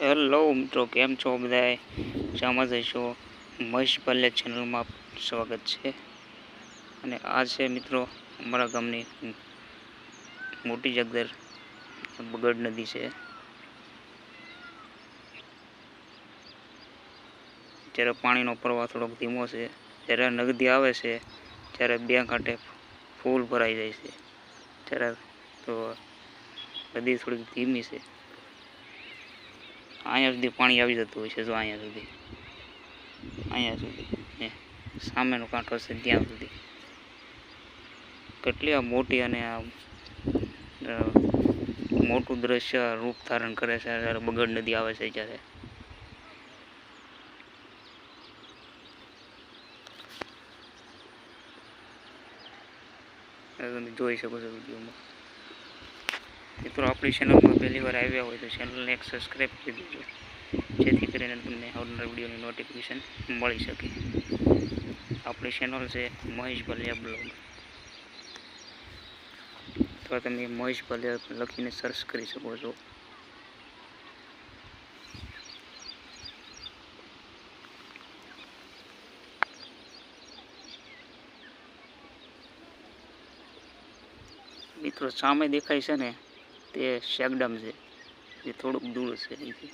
Hello મિત્રો, કેમ છો બધા શામાં જઈશો મહેશ પલ્લે ચેનલમાં સ્વાગત છે. અને આ છે મિત્રો અમારા ગામની મોટી જગદર બગડ નદી છે. જ્યારે પાણીનો પ્રવાહ થોડોક ધીમો છે, જ્યારે નગદી આવે છે, ત્યારે બે કાંઠે ફૂલ ભરાઈ જાય છે. ત્યારે તો નદી થોડીક ધીમી છે. અહીંયા સુધી પાણી આવી જતું હોય છે, જો અહીંયા સુધી. અહીંયા સુધી સામેનો કાંઠો છે ત્યાં સુધી. કેટલી આ મોટી અને આ મોટું દ્રશ્ય રૂપ ધારણ કરે છે, જ્યારે બગડ નદી આવે છે જ્યારે તમે જોઈ શકો છો વિડીયોમાં. મિત્રો, આપણી ચેનલમાં પહેલી વાર આવ્યા હોય તો ચેનલને એક સબસ્ક્રાઈબ કરી દેજો. જેથી કરીને તમને આવનાર વિડીયોની નોટિફિકેશન મળી શકે. આપણી ચેનલ છે મહેશ ભલિયા બ્લોગ તો તમે મહેશ ભલિયા લખીને સર્ચ કરી શકો છો. મિત્રો, સામે દેખાય છે ને તે શેકડમ છે. જે થોડુંક દૂર છે અહીંથી.